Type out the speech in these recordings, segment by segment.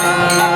Música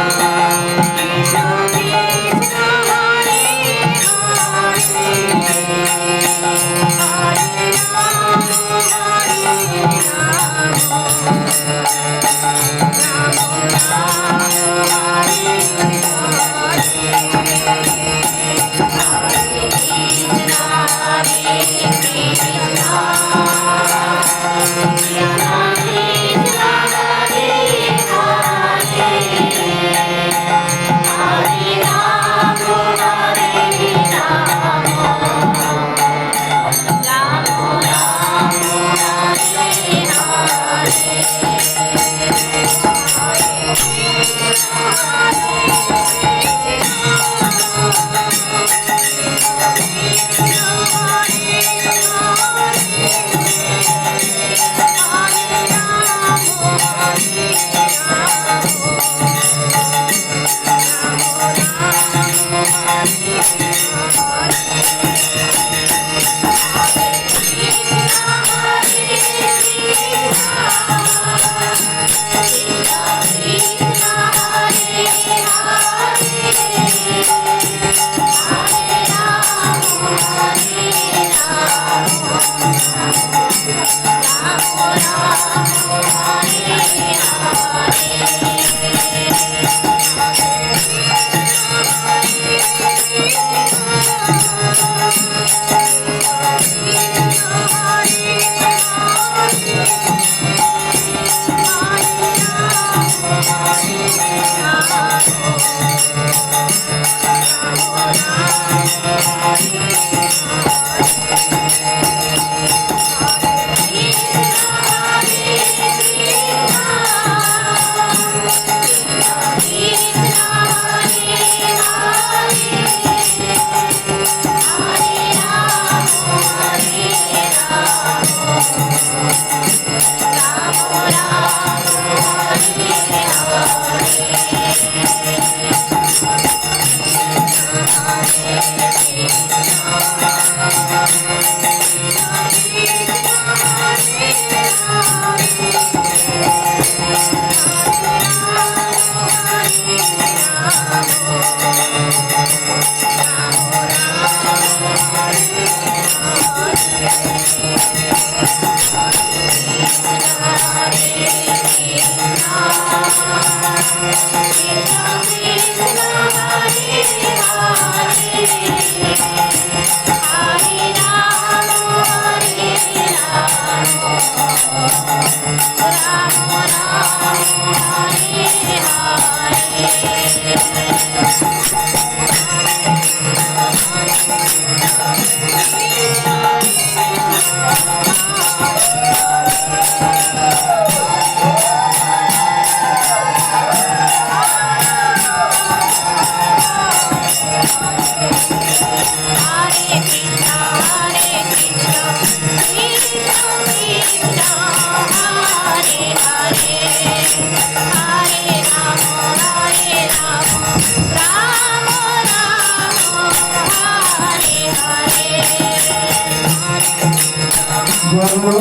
জয়গুরু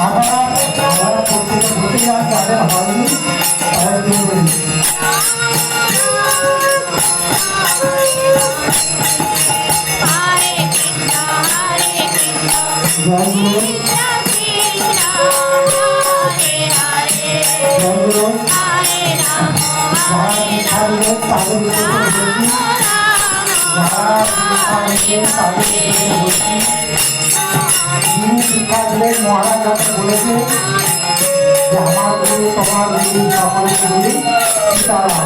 আপনারা যারা প্রত্যেকে বসে আর যাদের হয়নি তারা কিনবেন জয়গুরু জয়গুরু যারা শিক্ষা দিলেন তাদের উদ্দেশ্যে বলছি যারা শিক্ষা দিচ্ছেন তাদের উদ্দেশ্যে বলছি যিনি শিক্ষা দিলেন মহারাজ যখন বলেছে যে আমার গুরু তোমার গুরু সকলের গুরু সীতারাম